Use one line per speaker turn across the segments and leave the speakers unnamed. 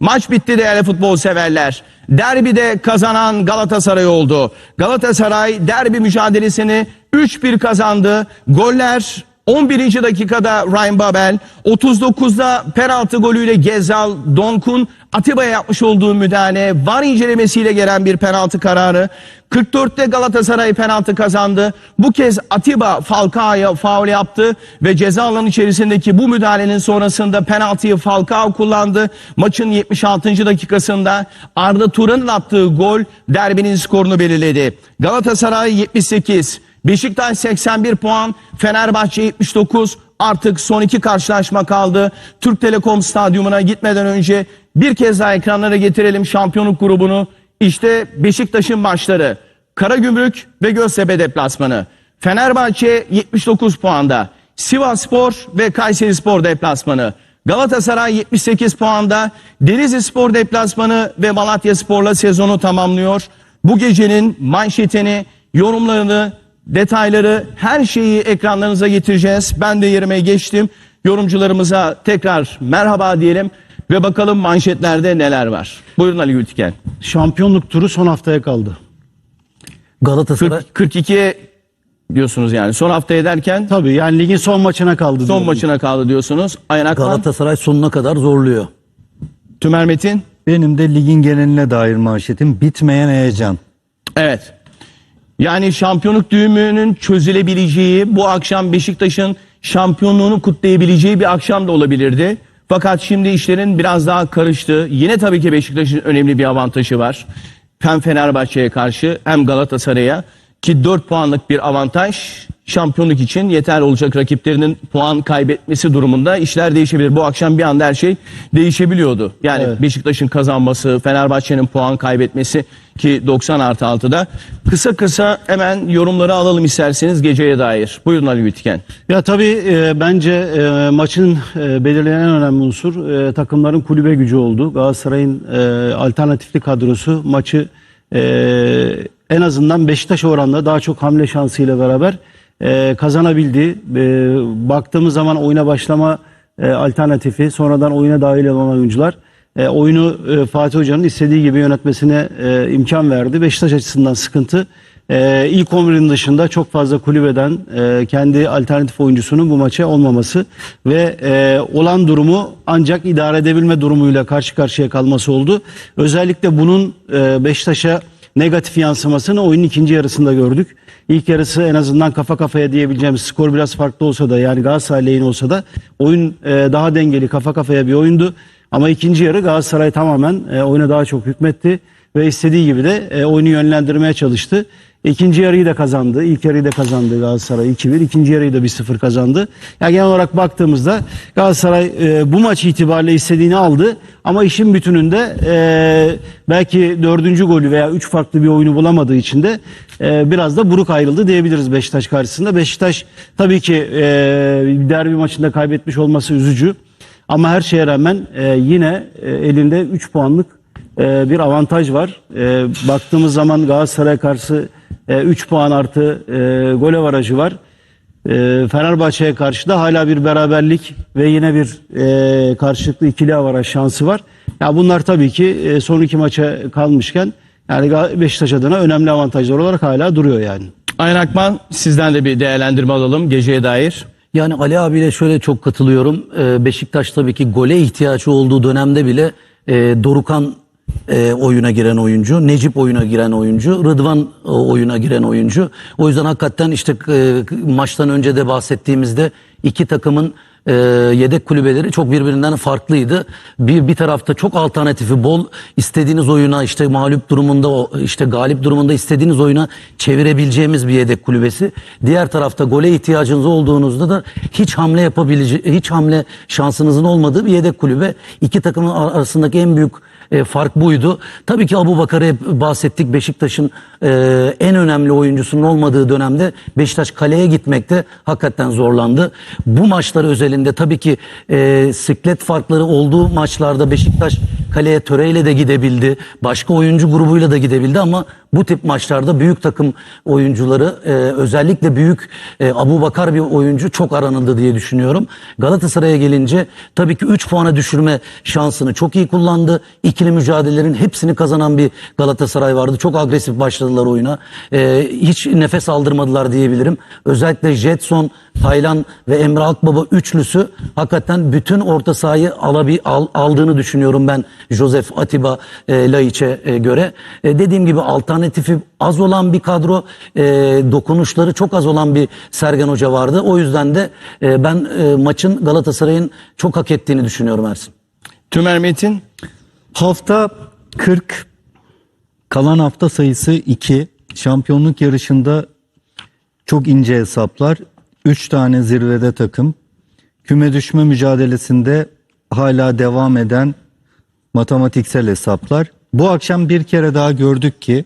Maç bitti değerli futbol severler. Derbide kazanan Galatasaray oldu. Galatasaray derbi mücadelesini 3-1 kazandı. Goller 11. dakikada Ryan Babel, 39'da penaltı golüyle Gezal Donkun Atiba'ya yapmış olduğu müdahale, var incelemesiyle gelen bir penaltı kararı. 44'te Galatasaray penaltı kazandı. Bu kez Atiba Falcao'ya faul yaptı ve ceza alanı içerisindeki bu müdahalenin sonrasında penaltıyı Falcao kullandı. Maçın 76. dakikasında Arda Turan'ın attığı gol derbinin skorunu belirledi. Galatasaray 78, Beşiktaş 81 puan, Fenerbahçe 79. Artık son iki karşılaşma kaldı. Türk Telekom Stadyumuna gitmeden önce bir kez daha ekranlara getirelim şampiyonluk grubunu. İşte Beşiktaş'ın maçları. Karagümrük ve Göztepe deplasmanı. Fenerbahçe 79 puanda. Sivasspor ve Kayserispor deplasmanı. Galatasaray 78 puanda. Denizli Spor deplasmanı ve Malatya Spor'la sezonu tamamlıyor. Bu gecenin manşetini, yorumlarını, detayları, her şeyi ekranlarınıza getireceğiz. Ben de yerime geçtim. Yorumcularımıza tekrar merhaba diyelim ve bakalım manşetlerde neler var. Buyurun Ali Gültiken.
Şampiyonluk turu son haftaya kaldı.
Galatasaray
42 diyorsunuz yani. Son haftaya derken
Tabii yani ligin son maçına kaldı.
son
diyorum.
maçına kaldı diyorsunuz. Akman,
Galatasaray sonuna kadar zorluyor.
Tümer Metin.
Benim de ligin geneline dair manşetim bitmeyen heyecan.
Evet. Yani şampiyonluk düğümünün çözülebileceği, bu akşam Beşiktaş'ın şampiyonluğunu kutlayabileceği bir akşam da olabilirdi. Fakat şimdi işlerin biraz daha karıştı. Yine tabii ki Beşiktaş'ın önemli bir avantajı var. Hem Fenerbahçe'ye karşı hem Galatasaray'a ki 4 puanlık bir avantaj şampiyonluk için yeterli olacak rakiplerinin puan kaybetmesi durumunda işler değişebilir. Bu akşam bir anda her şey değişebiliyordu. Yani Beşiktaş'ın kazanması, Fenerbahçe'nin puan kaybetmesi ki 90 artı 6'da. Kısa kısa hemen yorumları alalım isterseniz geceye dair. Buyurun Ali Gültiken.
Ya tabii e, bence e, maçın e, belirleyen en önemli unsur e, takımların kulübe gücü oldu. Galatasaray'ın e, alternatifli kadrosu maçı e, en azından Beşiktaş oranla daha çok hamle şansıyla beraber e, kazanabildi. E, baktığımız zaman oyuna başlama e, alternatifi, sonradan oyuna dahil olan oyuncular e, oyunu e, Fatih Hoca'nın istediği gibi yönetmesine e, imkan verdi. Beşiktaş açısından sıkıntı e, ilk 11'in dışında çok fazla kulübeden e, kendi alternatif oyuncusunun bu maça olmaması ve e, olan durumu ancak idare edebilme durumuyla karşı karşıya kalması oldu. Özellikle bunun e, Beşiktaş'a negatif yansımasını oyunun ikinci yarısında gördük. İlk yarısı en azından kafa kafaya diyebileceğimiz skor biraz farklı olsa da yani Galatasaray lehine olsa da oyun e, daha dengeli kafa kafaya bir oyundu. Ama ikinci yarı Galatasaray tamamen e, oyuna daha çok hükmetti ve istediği gibi de e, oyunu yönlendirmeye çalıştı. İkinci yarıyı da kazandı. İlk yarıyı da kazandı Galatasaray 2-1. İkinci yarıyı da 1-0 kazandı. Yani genel olarak baktığımızda Galatasaray e, bu maç itibariyle istediğini aldı. Ama işin bütününde e, belki dördüncü golü veya üç farklı bir oyunu bulamadığı için de e, biraz da buruk ayrıldı diyebiliriz Beşiktaş karşısında. Beşiktaş tabii ki e, derbi maçında kaybetmiş olması üzücü. Ama her şeye rağmen e, yine e, elinde 3 puanlık e, bir avantaj var. E, baktığımız zaman Galatasaray karşı 3 puan artı e, gol avarajı var. E, Fenerbahçe'ye karşı da hala bir beraberlik ve yine bir e, karşılıklı ikili avaraj şansı var. Ya bunlar tabii ki e, son iki maça kalmışken yani Beşiktaş adına önemli avantajlar olarak hala duruyor yani.
Ayhan Akman sizden de bir değerlendirme alalım geceye dair.
Yani Ali abiyle şöyle çok katılıyorum. Beşiktaş tabii ki gole ihtiyacı olduğu dönemde bile e, Dorukan e, oyuna giren oyuncu, Necip oyuna giren oyuncu, Rıdvan e, oyuna giren oyuncu. O yüzden hakikaten işte e, maçtan önce de bahsettiğimizde iki takımın e, yedek kulübeleri çok birbirinden farklıydı. Bir bir tarafta çok alternatifi bol istediğiniz oyuna işte mağlup durumunda işte galip durumunda istediğiniz oyuna çevirebileceğimiz bir yedek kulübesi. Diğer tarafta gole ihtiyacınız olduğunuzda da hiç hamle yapabilece hiç hamle şansınızın olmadığı bir yedek kulübe. İki takımın ar- arasındaki en büyük e, fark buydu. Tabii ki Abu Bakar'ı hep bahsettik. Beşiktaş'ın e, en önemli oyuncusunun olmadığı dönemde Beşiktaş kaleye gitmekte hakikaten zorlandı. Bu maçlar özelinde tabii ki e, siklet farkları olduğu maçlarda Beşiktaş kaleye töreyle de gidebildi. Başka oyuncu grubuyla da gidebildi ama bu tip maçlarda büyük takım oyuncuları e, özellikle büyük e, Abu Bakar bir oyuncu çok aranıldı diye düşünüyorum. Galatasaray'a gelince tabii ki 3 puana düşürme şansını çok iyi kullandı. İkili mücadelelerin hepsini kazanan bir Galatasaray vardı. Çok agresif başladılar oyuna. E, hiç nefes aldırmadılar diyebilirim. Özellikle Jetson, Taylan ve Emre Akbaba üçlüsü hakikaten bütün orta sahayı alabi, al- aldığını düşünüyorum ben Josef Atiba e, Laiç'e e, göre. E, dediğim gibi alternatifi az olan bir kadro, e, dokunuşları çok az olan bir Sergen Hoca vardı. O yüzden de e, ben e, maçın Galatasaray'ın çok hak ettiğini düşünüyorum Ersin.
Tümer Metin.
Hafta 40, kalan hafta sayısı 2. Şampiyonluk yarışında çok ince hesaplar. 3 tane zirvede takım. Küme düşme mücadelesinde hala devam eden matematiksel hesaplar. Bu akşam bir kere daha gördük ki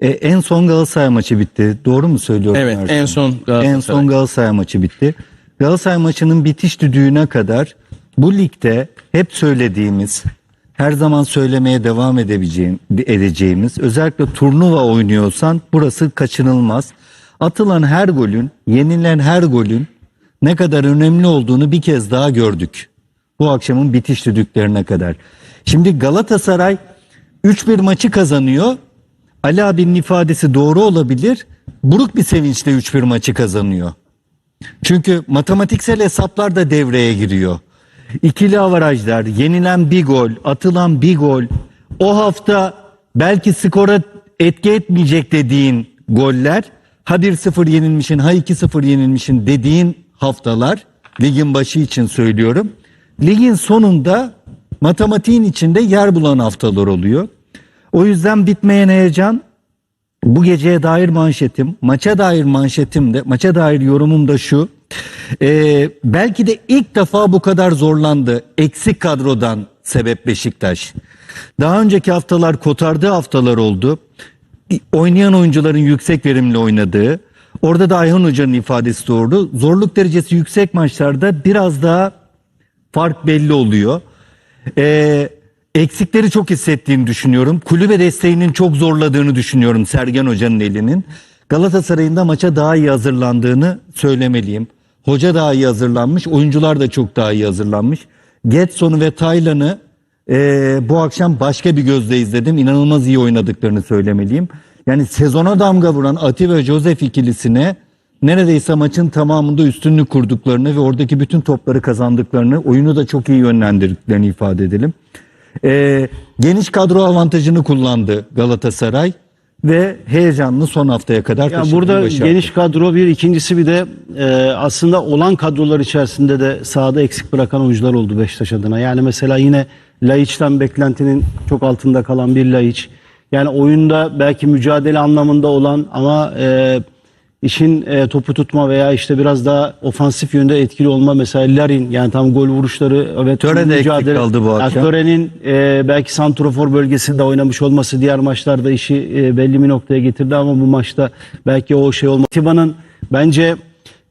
e, en son Galatasaray maçı bitti. Doğru mu söylüyorum?
Evet,
Ersin?
en son Galatasaray.
En son Galatasaray maçı bitti. Galatasaray maçının bitiş düdüğüne kadar bu ligde hep söylediğimiz, her zaman söylemeye devam edebileceğim, edeceğimiz, özellikle turnuva oynuyorsan burası kaçınılmaz. Atılan her golün, yenilen her golün ne kadar önemli olduğunu bir kez daha gördük. Bu akşamın bitiş düdüklerine kadar. Şimdi Galatasaray 3-1 maçı kazanıyor. Ali abinin ifadesi doğru olabilir. Buruk bir sevinçle 3-1 maçı kazanıyor. Çünkü matematiksel hesaplar da devreye giriyor. İkili avarajlar, yenilen bir gol, atılan bir gol, o hafta belki skora etki etmeyecek dediğin goller, ha 1-0 yenilmişin, ha 2-0 yenilmişin dediğin haftalar, ligin başı için söylüyorum. Ligin sonunda matematiğin içinde yer bulan haftalar oluyor. O yüzden bitmeyen heyecan bu geceye dair manşetim, maça dair manşetim de, maça dair yorumum da şu. Ee, belki de ilk defa bu kadar zorlandı eksik kadrodan sebep Beşiktaş. Daha önceki haftalar kotardığı haftalar oldu. Oynayan oyuncuların yüksek verimli oynadığı. Orada da Ayhan Hoca'nın ifadesi doğru. Zorluk derecesi yüksek maçlarda biraz daha fark belli oluyor. Ee, eksikleri çok hissettiğini düşünüyorum. Kulübe desteğinin çok zorladığını düşünüyorum Sergen Hoca'nın elinin. Galatasaray'ın da maça daha iyi hazırlandığını söylemeliyim. Hoca daha iyi hazırlanmış, oyuncular da çok daha iyi hazırlanmış. Getson'u ve Taylan'ı ee, bu akşam başka bir gözle izledim. İnanılmaz iyi oynadıklarını söylemeliyim. Yani sezona damga vuran Ati ve Josef ikilisine neredeyse maçın tamamında üstünlük kurduklarını ve oradaki bütün topları kazandıklarını, oyunu da çok iyi yönlendirdiklerini ifade edelim. Ee, geniş kadro avantajını kullandı Galatasaray ve heyecanlı son haftaya kadar
Ya
taşımayı
burada
başardı.
geniş kadro bir, ikincisi bir de e, aslında olan kadrolar içerisinde de sahada eksik bırakan oyuncular oldu Beşiktaş adına. Yani mesela yine Laiç'ten beklentinin çok altında kalan bir Laiç. Yani oyunda belki mücadele anlamında olan ama e, işin e, topu tutma veya işte biraz daha ofansif yönde etkili olma mesela Larin yani tam gol vuruşları evet
Töre de eksik kaldı bu akşam.
Töre'nin e, belki santrofor bölgesinde oynamış olması diğer maçlarda işi e, belli bir noktaya getirdi ama bu maçta belki o şey olmadı. Tiba'nın bence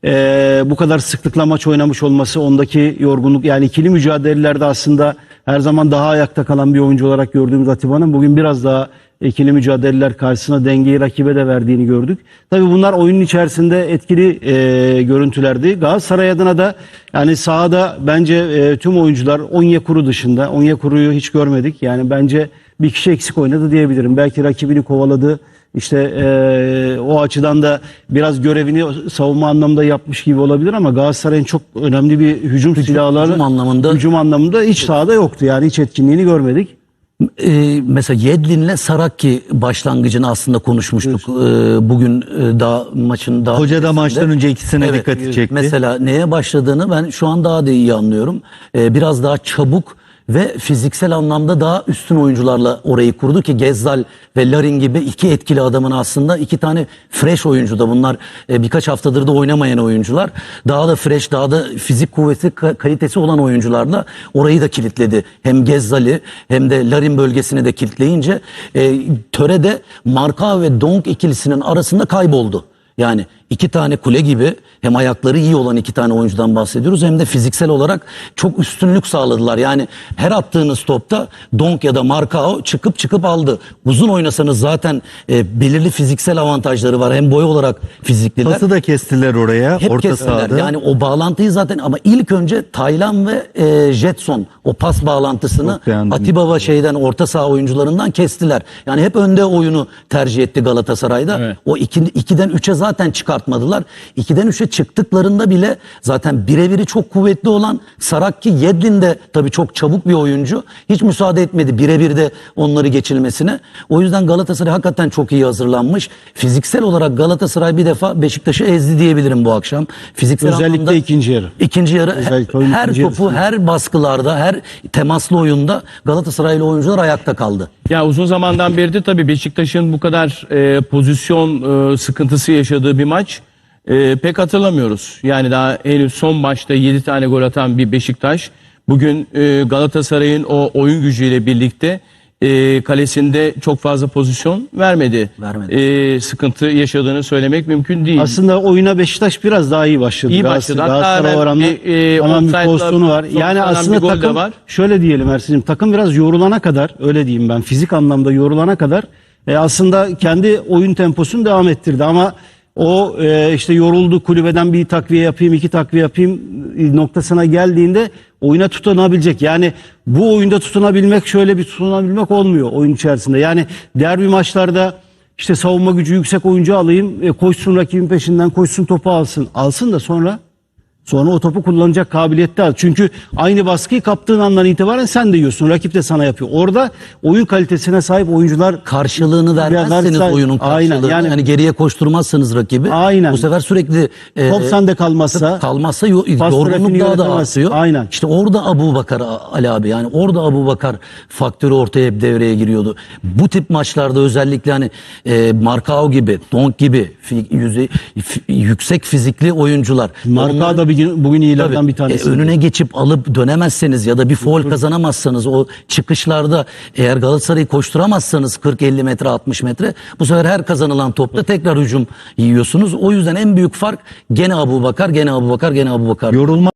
e, bu kadar sıklıkla maç oynamış olması ondaki yorgunluk yani ikili mücadelelerde aslında her zaman daha ayakta kalan bir oyuncu olarak gördüğümüz Atiba'nın bugün biraz daha ikili mücadeleler karşısına dengeyi rakibe de verdiğini gördük. Tabii bunlar oyunun içerisinde etkili e, görüntülerdi. Galatasaray adına da yani sahada bence e, tüm oyuncular Onyekuru dışında Onyekuru'yu hiç görmedik. Yani bence bir kişi eksik oynadı diyebilirim. Belki rakibini kovaladı. İşte e, o açıdan da biraz görevini savunma anlamında yapmış gibi olabilir ama Galatasaray'ın çok önemli bir hücum, silahları
hücum anlamında-
hücum anlamında hiç sahada yoktu. Yani hiç etkinliğini görmedik.
Ee, mesela Yedlin'le Saraki başlangıcını aslında konuşmuştuk. Ee, bugün e, daha maçın daha
Hoca da maçtan önce ikisine dikkati çekti.
Mesela neye başladığını ben şu an daha da iyi anlıyorum. Ee, biraz daha çabuk ve fiziksel anlamda daha üstün oyuncularla orayı kurdu ki Gezzal ve Larin gibi iki etkili adamın aslında iki tane fresh oyuncu da bunlar e, birkaç haftadır da oynamayan oyuncular. Daha da fresh, daha da fizik kuvveti, ka- kalitesi olan oyuncularla orayı da kilitledi. Hem Gezzal'i hem de Larin bölgesini de kilitleyince e, Töre'de Marka ve Donk ikilisinin arasında kayboldu. Yani iki tane kule gibi hem ayakları iyi olan iki tane oyuncudan bahsediyoruz hem de fiziksel olarak çok üstünlük sağladılar. Yani her attığınız topta Donk ya da Marcao çıkıp çıkıp aldı. Uzun oynasanız zaten e, belirli fiziksel avantajları var. Hem boy olarak fizikliler.
Pası da kestiler oraya.
Hep
orta
kestiler.
sahada.
Yani o bağlantıyı zaten ama ilk önce Taylan ve e, Jetson o pas bağlantısını. Atiba ve şeyden orta saha oyuncularından kestiler. Yani hep önde oyunu tercih etti Galatasaray'da.
Evet.
O iki, 2'den 3'e zaten çıkartmadılar. 2'den 3'e çıktıklarında bile zaten birebiri çok kuvvetli olan Sarakki Yedlin de tabii çok çabuk bir oyuncu. Hiç müsaade etmedi birebir de onları geçilmesine. O yüzden Galatasaray hakikaten çok iyi hazırlanmış. Fiziksel olarak Galatasaray bir defa Beşiktaş'ı ezdi diyebilirim bu akşam. Fiziksel
Özellikle
anlamda-
ikinci yarı.
İkinci yarı
Özellikle
her
ikinci
topu
yarısında.
her baskılarda her temaslı oyunda Galatasaraylı oyuncular ayakta kaldı.
Ya uzun zamandan beri de tabii Beşiktaş'ın bu kadar e, pozisyon e, sıkıntısı yaşadığı bir maç e, pek hatırlamıyoruz. Yani daha henüz son maçta 7 tane gol atan bir Beşiktaş bugün e, Galatasaray'ın o oyun gücüyle birlikte e, kalesinde çok fazla pozisyon vermedi.
Vermedi.
E, sıkıntı yaşadığını söylemek mümkün değil.
Aslında oyuna Beşiktaş biraz daha iyi başladı.
İyi başladı.
Galatasaray oranla
bir, e,
hemen bir pozisyonu var. Yani aslında takım
var.
şöyle diyelim Ersin'im takım biraz yorulana kadar öyle diyeyim ben fizik anlamda yorulana kadar e, aslında kendi oyun temposunu devam ettirdi ama o e, işte yoruldu kulübeden bir takviye yapayım iki takviye yapayım e, noktasına geldiğinde oyuna tutunabilecek. Yani bu oyunda tutunabilmek şöyle bir tutunabilmek olmuyor oyun içerisinde. Yani derbi maçlarda işte savunma gücü yüksek oyuncu alayım, e, koşsun rakibin peşinden, koşsun topu alsın. Alsın da sonra sonra o topu kullanacak kabiliyette al. Çünkü aynı baskıyı kaptığın andan itibaren sen de yiyorsun. Rakip de sana yapıyor. Orada oyun kalitesine sahip oyuncular
Karşılığını vermezseniz
versen-
oyunun
Aynen,
karşılığını yani,
yani-
geriye koşturmazsanız rakibi
Aynen.
bu sefer sürekli e,
top sende kalmazsa
kalmazsa yorgunluk daha da artıyor.
Aynen.
İşte orada Abu Bakar Ali abi yani orada Abu Bakar faktörü ortaya hep devreye giriyordu. Bu tip maçlarda özellikle hani e, Markao gibi, Donk gibi yüzey, yüksek fizikli oyuncular.
Marka
Onların-
da bir, bugün iyilerden
Tabii.
bir tanesi.
E, önüne geçip alıp dönemezseniz ya da bir foul kazanamazsanız o çıkışlarda eğer Galatasaray'ı koşturamazsanız 40-50 metre 60 metre bu sefer her kazanılan topta tekrar hücum yiyorsunuz. O yüzden en büyük fark gene Abu Bakar, gene Abu Bakar, gene Abu Bakar.
Yorulma